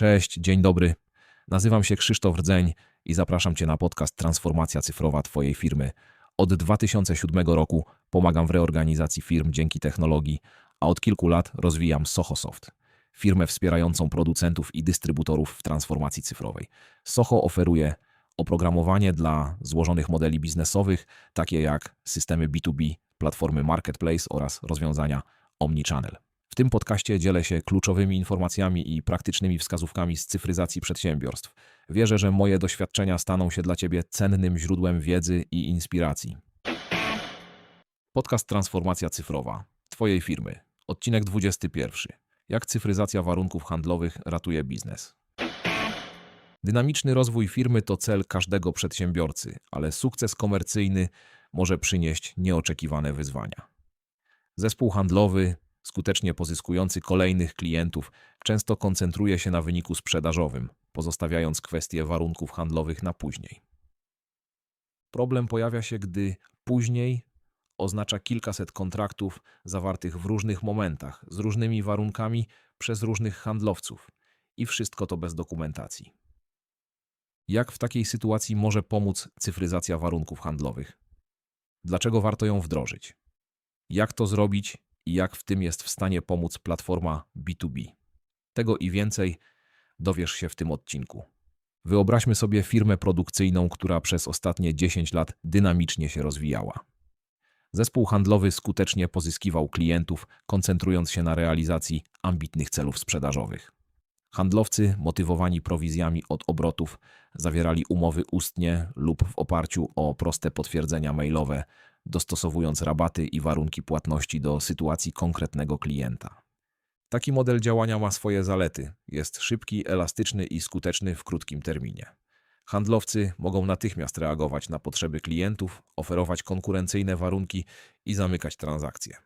Cześć, dzień dobry. Nazywam się Krzysztof Rdzeń i zapraszam Cię na podcast Transformacja cyfrowa Twojej firmy. Od 2007 roku pomagam w reorganizacji firm dzięki technologii, a od kilku lat rozwijam SohoSoft, firmę wspierającą producentów i dystrybutorów w transformacji cyfrowej. Soho oferuje oprogramowanie dla złożonych modeli biznesowych, takie jak systemy B2B, platformy Marketplace oraz rozwiązania Omnichannel. Tym podcaście dzielę się kluczowymi informacjami i praktycznymi wskazówkami z cyfryzacji przedsiębiorstw. Wierzę, że moje doświadczenia staną się dla Ciebie cennym źródłem wiedzy i inspiracji. Podcast Transformacja Cyfrowa Twojej firmy. Odcinek 21. Jak cyfryzacja warunków handlowych ratuje biznes. Dynamiczny rozwój firmy to cel każdego przedsiębiorcy, ale sukces komercyjny może przynieść nieoczekiwane wyzwania. Zespół handlowy, skutecznie pozyskujący kolejnych klientów, często koncentruje się na wyniku sprzedażowym, pozostawiając kwestie warunków handlowych na później. Problem pojawia się, gdy później oznacza kilkaset kontraktów zawartych w różnych momentach, z różnymi warunkami przez różnych handlowców i wszystko to bez dokumentacji. Jak w takiej sytuacji może pomóc cyfryzacja warunków handlowych? Dlaczego warto ją wdrożyć? Jak to zrobić i jak w tym jest w stanie pomóc platforma B2B? Tego i więcej dowiesz się w tym odcinku. Wyobraźmy sobie firmę produkcyjną, która przez ostatnie 10 lat dynamicznie się rozwijała. Zespół handlowy skutecznie pozyskiwał klientów, koncentrując się na realizacji ambitnych celów sprzedażowych. Handlowcy, motywowani prowizjami od obrotów, zawierali umowy ustnie lub w oparciu o proste potwierdzenia mailowe, dostosowując rabaty i warunki płatności do sytuacji konkretnego klienta. Taki model działania ma swoje zalety. Jest szybki, elastyczny i skuteczny w krótkim terminie. Handlowcy mogą natychmiast reagować na potrzeby klientów, oferować konkurencyjne warunki i zamykać transakcje.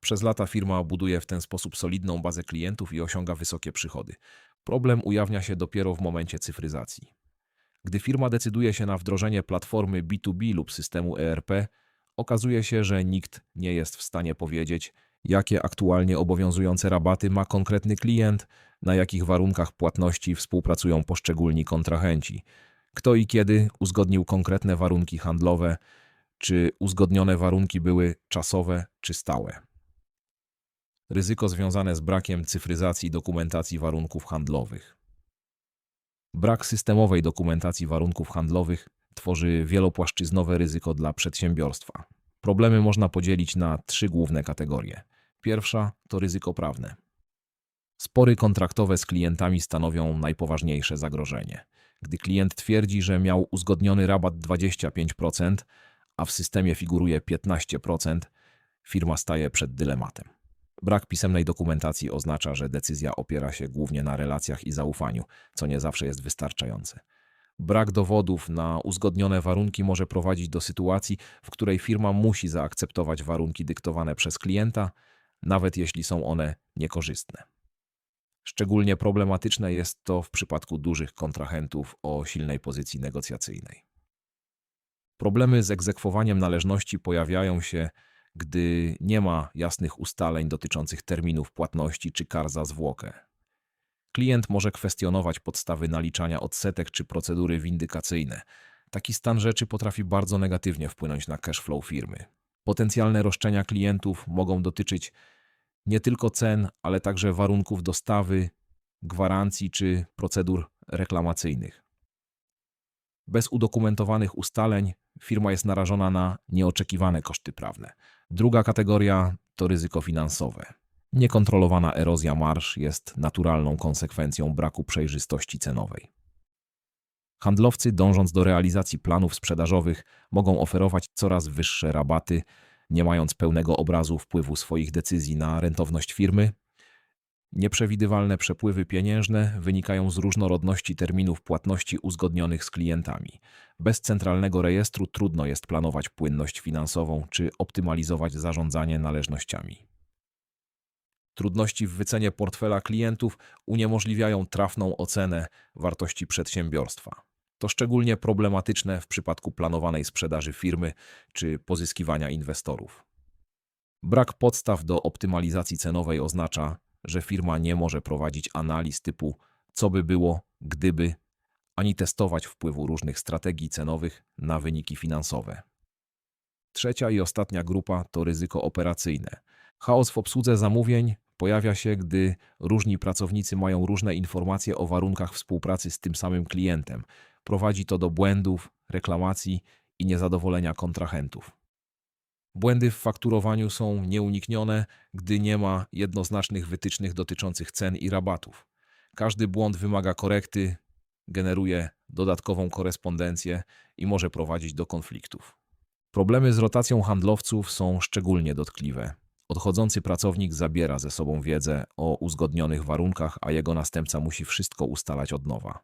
Przez lata firma buduje w ten sposób solidną bazę klientów i osiąga wysokie przychody. Problem ujawnia się dopiero w momencie cyfryzacji. Gdy firma decyduje się na wdrożenie platformy B2B lub systemu ERP, okazuje się, że nikt nie jest w stanie powiedzieć, jakie aktualnie obowiązujące rabaty ma konkretny klient, na jakich warunkach płatności współpracują poszczególni kontrahenci, kto i kiedy uzgodnił konkretne warunki handlowe, czy uzgodnione warunki były czasowe czy stałe. Ryzyko związane z brakiem cyfryzacji dokumentacji warunków handlowych. Brak systemowej dokumentacji warunków handlowych tworzy wielopłaszczyznowe ryzyko dla przedsiębiorstwa. Problemy można podzielić na trzy główne kategorie. Pierwsza to ryzyko prawne. Spory kontraktowe z klientami stanowią najpoważniejsze zagrożenie. Gdy klient twierdzi, że miał uzgodniony rabat 25%, a w systemie figuruje 15%, firma staje przed dylematem. Brak pisemnej dokumentacji oznacza, że decyzja opiera się głównie na relacjach i zaufaniu, co nie zawsze jest wystarczające. Brak dowodów na uzgodnione warunki może prowadzić do sytuacji, w której firma musi zaakceptować warunki dyktowane przez klienta, nawet jeśli są one niekorzystne. Szczególnie problematyczne jest to w przypadku dużych kontrahentów o silnej pozycji negocjacyjnej. Problemy z egzekwowaniem należności pojawiają się, gdy nie ma jasnych ustaleń dotyczących terminów płatności czy kar za zwłokę. Klient może kwestionować podstawy naliczania odsetek czy procedury windykacyjne. Taki stan rzeczy potrafi bardzo negatywnie wpłynąć na cash flow firmy. Potencjalne roszczenia klientów mogą dotyczyć nie tylko cen, ale także warunków dostawy, gwarancji czy procedur reklamacyjnych. Bez udokumentowanych ustaleń firma jest narażona na nieoczekiwane koszty prawne. Druga kategoria to ryzyko finansowe. Niekontrolowana erozja marsz jest naturalną konsekwencją braku przejrzystości cenowej. Handlowcy, dążąc do realizacji planów sprzedażowych, mogą oferować coraz wyższe rabaty, nie mając pełnego obrazu wpływu swoich decyzji na rentowność firmy. Nieprzewidywalne przepływy pieniężne wynikają z różnorodności terminów płatności uzgodnionych z klientami. Bez centralnego rejestru trudno jest planować płynność finansową czy optymalizować zarządzanie należnościami. Trudności w wycenie portfela klientów uniemożliwiają trafną ocenę wartości przedsiębiorstwa. To szczególnie problematyczne w przypadku planowanej sprzedaży firmy czy pozyskiwania inwestorów. Brak podstaw do optymalizacji cenowej oznacza, że firma nie może prowadzić analiz typu co by było, gdyby, ani testować wpływu różnych strategii cenowych na wyniki finansowe. Trzecia i ostatnia grupa to ryzyko operacyjne. Chaos w obsłudze zamówień pojawia się, gdy różni pracownicy mają różne informacje o warunkach współpracy z tym samym klientem. Prowadzi to do błędów, reklamacji i niezadowolenia kontrahentów. Błędy w fakturowaniu są nieuniknione, gdy nie ma jednoznacznych wytycznych dotyczących cen i rabatów. Każdy błąd wymaga korekty, generuje dodatkową korespondencję i może prowadzić do konfliktów. Problemy z rotacją handlowców są szczególnie dotkliwe. Odchodzący pracownik zabiera ze sobą wiedzę o uzgodnionych warunkach, a jego następca musi wszystko ustalać od nowa.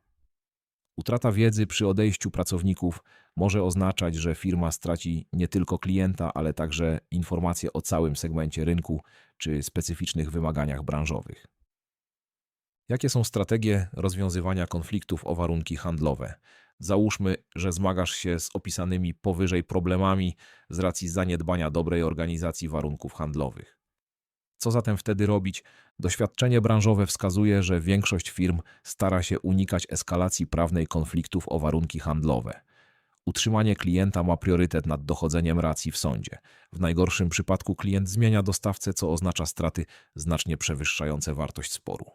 Utrata wiedzy przy odejściu pracowników może oznaczać, że firma straci nie tylko klienta, ale także informacje o całym segmencie rynku czy specyficznych wymaganiach branżowych. Jakie są strategie rozwiązywania konfliktów o warunki handlowe? Załóżmy, że zmagasz się z opisanymi powyżej problemami z racji zaniedbania dobrej organizacji warunków handlowych. Co zatem wtedy robić? Doświadczenie branżowe wskazuje, że większość firm stara się unikać eskalacji prawnej konfliktów o warunki handlowe. Utrzymanie klienta ma priorytet nad dochodzeniem racji w sądzie. W najgorszym przypadku klient zmienia dostawcę, co oznacza straty znacznie przewyższające wartość sporu.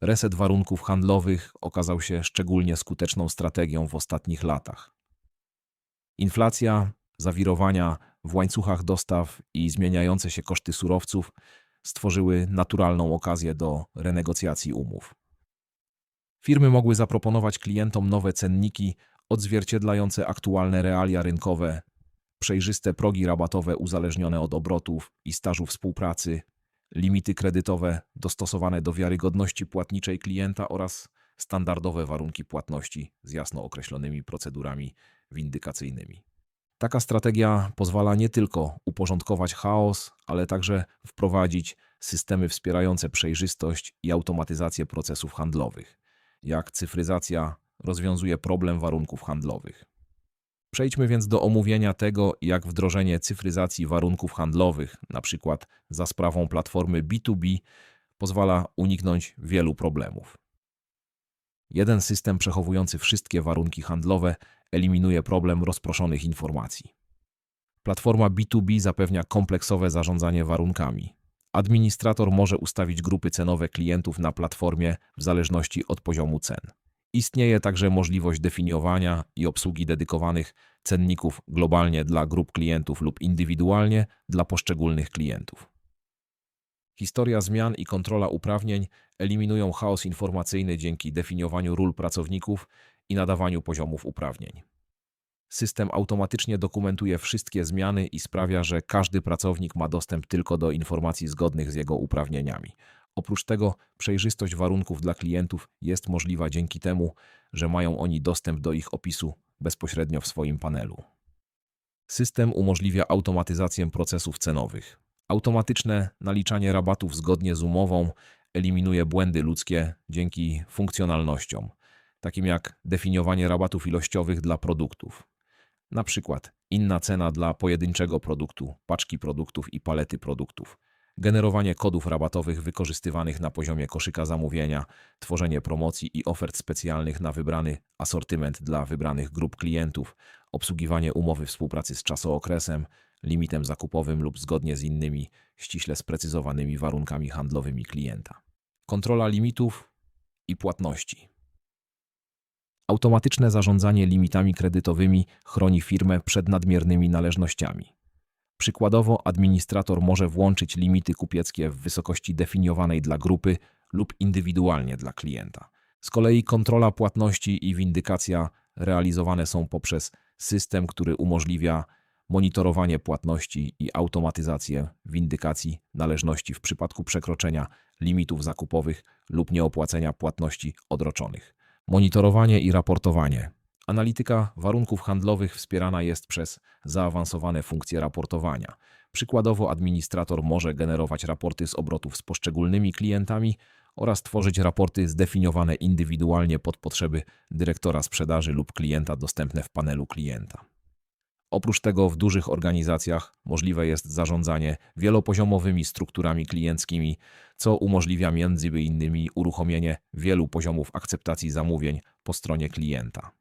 Reset warunków handlowych okazał się szczególnie skuteczną strategią w ostatnich latach. Inflacja, zawirowania w łańcuchach dostaw i zmieniające się koszty surowców stworzyły naturalną okazję do renegocjacji umów. Firmy mogły zaproponować klientom nowe cenniki odzwierciedlające aktualne realia rynkowe, przejrzyste progi rabatowe uzależnione od obrotów i stażu współpracy, limity kredytowe dostosowane do wiarygodności płatniczej klienta oraz standardowe warunki płatności z jasno określonymi procedurami windykacyjnymi. Taka strategia pozwala nie tylko uporządkować chaos, ale także wprowadzić systemy wspierające przejrzystość i automatyzację procesów handlowych, jak cyfryzacja rozwiązuje problem warunków handlowych. Przejdźmy więc do omówienia tego, jak wdrożenie cyfryzacji warunków handlowych, na przykład za sprawą platformy B2B, pozwala uniknąć wielu problemów. Jeden system przechowujący wszystkie warunki handlowe eliminuje problem rozproszonych informacji. Platforma B2B zapewnia kompleksowe zarządzanie warunkami. Administrator może ustawić grupy cenowe klientów na platformie w zależności od poziomu cen. Istnieje także możliwość definiowania i obsługi dedykowanych cenników globalnie dla grup klientów lub indywidualnie dla poszczególnych klientów. Historia zmian i kontrola uprawnień eliminują chaos informacyjny dzięki definiowaniu ról pracowników i nadawaniu poziomów uprawnień. System automatycznie dokumentuje wszystkie zmiany i sprawia, że każdy pracownik ma dostęp tylko do informacji zgodnych z jego uprawnieniami. Oprócz tego przejrzystość warunków dla klientów jest możliwa dzięki temu, że mają oni dostęp do ich opisu bezpośrednio w swoim panelu. System umożliwia automatyzację procesów cenowych. Automatyczne naliczanie rabatów zgodnie z umową eliminuje błędy ludzkie dzięki funkcjonalnościom, takim jak definiowanie rabatów ilościowych dla produktów. Na przykład inna cena dla pojedynczego produktu, paczki produktów i palety produktów, generowanie kodów rabatowych wykorzystywanych na poziomie koszyka zamówienia, tworzenie promocji i ofert specjalnych na wybrany asortyment dla wybranych grup klientów, obsługiwanie umowy współpracy z czasookresem, limitem zakupowym lub zgodnie z innymi ściśle sprecyzowanymi warunkami handlowymi klienta. Kontrola limitów i płatności. Automatyczne zarządzanie limitami kredytowymi chroni firmę przed nadmiernymi należnościami. Przykładowo, administrator może włączyć limity kupieckie w wysokości definiowanej dla grupy lub indywidualnie dla klienta. Z kolei kontrola płatności i windykacja realizowane są poprzez system, który umożliwia monitorowanie płatności i automatyzację windykacji należności w przypadku przekroczenia limitów zakupowych lub nieopłacenia płatności odroczonych. Monitorowanie i raportowanie. Analityka warunków handlowych wspierana jest przez zaawansowane funkcje raportowania. Przykładowo administrator może generować raporty z obrotów z poszczególnymi klientami oraz tworzyć raporty zdefiniowane indywidualnie pod potrzeby dyrektora sprzedaży lub klienta dostępne w panelu klienta. Oprócz tego w dużych organizacjach możliwe jest zarządzanie wielopoziomowymi strukturami klienckimi, co umożliwia m.in. uruchomienie wielu poziomów akceptacji zamówień po stronie klienta.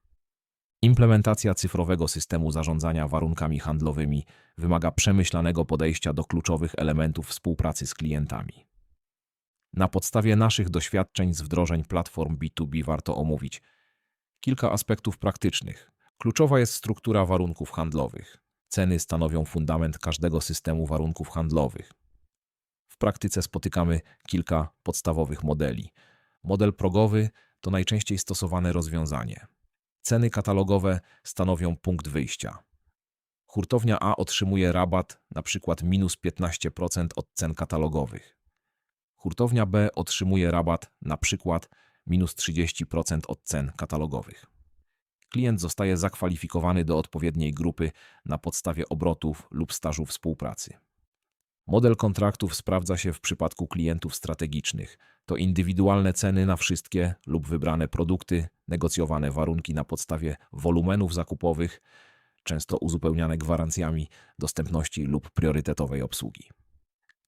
Implementacja cyfrowego systemu zarządzania warunkami handlowymi wymaga przemyślanego podejścia do kluczowych elementów współpracy z klientami. Na podstawie naszych doświadczeń z wdrożeń platform B2B warto omówić kilka aspektów praktycznych. Kluczowa jest struktura warunków handlowych. Ceny stanowią fundament każdego systemu warunków handlowych. W praktyce spotykamy kilka podstawowych modeli. Model progowy to najczęściej stosowane rozwiązanie. Ceny katalogowe stanowią punkt wyjścia. Hurtownia A otrzymuje rabat np. minus 15% od cen katalogowych. Hurtownia B otrzymuje rabat np. minus 30% od cen katalogowych. Klient zostaje zakwalifikowany do odpowiedniej grupy na podstawie obrotów lub stażu współpracy. Model kontraktów sprawdza się w przypadku klientów strategicznych. To indywidualne ceny na wszystkie lub wybrane produkty, negocjowane warunki na podstawie wolumenów zakupowych, często uzupełniane gwarancjami dostępności lub priorytetowej obsługi.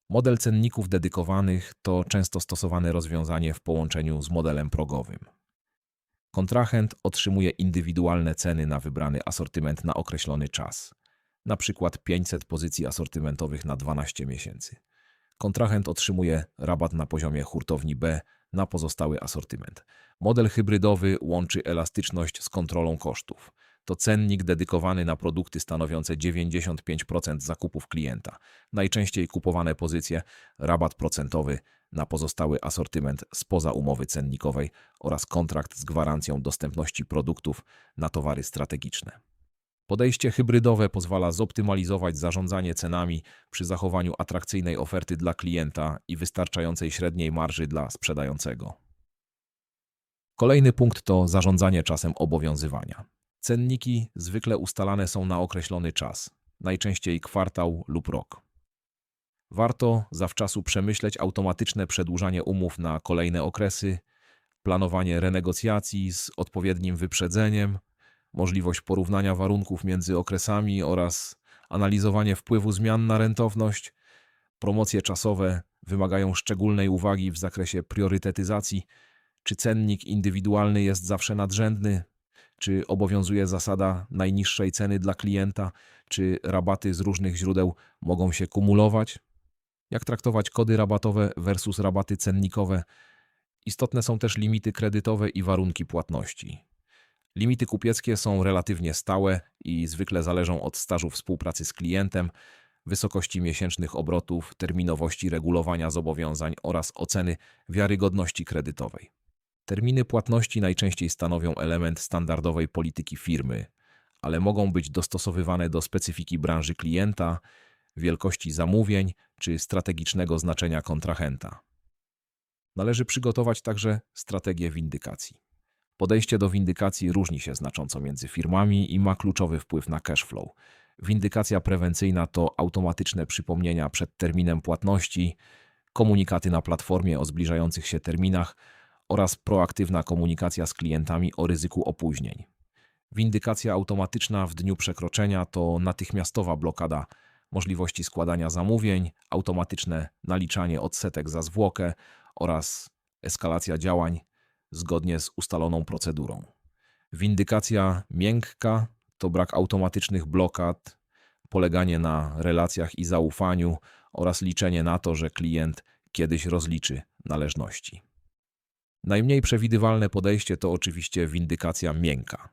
Model cenników dedykowanych to często stosowane rozwiązanie w połączeniu z modelem progowym. Kontrahent otrzymuje indywidualne ceny na wybrany asortyment na określony czas, na przykład 500 pozycji asortymentowych na 12 miesięcy. Kontrahent otrzymuje rabat na poziomie hurtowni B na pozostały asortyment. Model hybrydowy łączy elastyczność z kontrolą kosztów. To cennik dedykowany na produkty stanowiące 95% zakupów klienta. Najczęściej kupowane pozycje, rabat procentowy na pozostały asortyment spoza umowy cennikowej oraz kontrakt z gwarancją dostępności produktów na towary strategiczne. Podejście hybrydowe pozwala zoptymalizować zarządzanie cenami przy zachowaniu atrakcyjnej oferty dla klienta i wystarczającej średniej marży dla sprzedającego. Kolejny punkt to zarządzanie czasem obowiązywania. Cenniki zwykle ustalane są na określony czas, najczęściej kwartał lub rok. Warto zawczasu przemyśleć automatyczne przedłużanie umów na kolejne okresy, planowanie renegocjacji z odpowiednim wyprzedzeniem, możliwość porównania warunków między okresami oraz analizowanie wpływu zmian na rentowność. Promocje czasowe wymagają szczególnej uwagi w zakresie priorytetyzacji, czy cennik indywidualny jest zawsze nadrzędny, czy obowiązuje zasada najniższej ceny dla klienta, czy rabaty z różnych źródeł mogą się kumulować. Jak traktować kody rabatowe versus rabaty cennikowe? Istotne są też limity kredytowe i warunki płatności. Limity kupieckie są relatywnie stałe i zwykle zależą od stażu współpracy z klientem, wysokości miesięcznych obrotów, terminowości regulowania zobowiązań oraz oceny wiarygodności kredytowej. Terminy płatności najczęściej stanowią element standardowej polityki firmy, ale mogą być dostosowywane do specyfiki branży klienta, wielkości zamówień czy strategicznego znaczenia kontrahenta. Należy przygotować także strategię windykacji. Podejście do windykacji różni się znacząco między firmami i ma kluczowy wpływ na cash flow. Windykacja prewencyjna to automatyczne przypomnienia przed terminem płatności, komunikaty na platformie o zbliżających się terminach oraz proaktywna komunikacja z klientami o ryzyku opóźnień. Windykacja automatyczna w dniu przekroczenia to natychmiastowa blokada możliwości składania zamówień, automatyczne naliczanie odsetek za zwłokę oraz eskalacja działań zgodnie z ustaloną procedurą. Windykacja miękka to brak automatycznych blokad, poleganie na relacjach i zaufaniu oraz liczenie na to, że klient kiedyś rozliczy należności. Najmniej przewidywalne podejście to oczywiście windykacja miękka.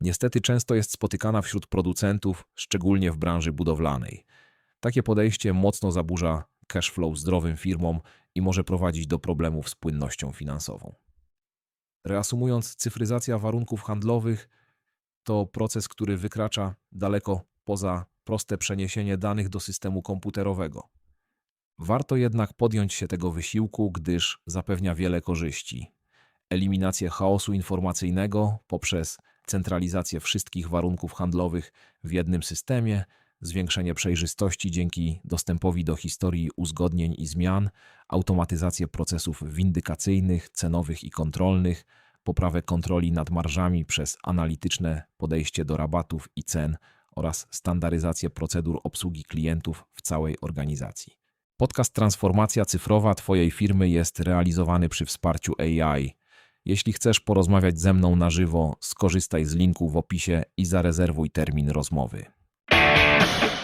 Niestety często jest spotykana wśród producentów, szczególnie w branży budowlanej. Takie podejście mocno zaburza cash flow zdrowym firmom i może prowadzić do problemów z płynnością finansową. Reasumując, cyfryzacja warunków handlowych to proces, który wykracza daleko poza proste przeniesienie danych do systemu komputerowego. Warto jednak podjąć się tego wysiłku, gdyż zapewnia wiele korzyści. Eliminację chaosu informacyjnego poprzez centralizację wszystkich warunków handlowych w jednym systemie, zwiększenie przejrzystości dzięki dostępowi do historii uzgodnień i zmian, automatyzację procesów windykacyjnych, cenowych i kontrolnych, poprawę kontroli nad marżami przez analityczne podejście do rabatów i cen oraz standaryzację procedur obsługi klientów w całej organizacji. Podcast Transformacja Cyfrowa Twojej firmy jest realizowany przy wsparciu AI. Jeśli chcesz porozmawiać ze mną na żywo, skorzystaj z linku w opisie i zarezerwuj termin rozmowy. Thank you.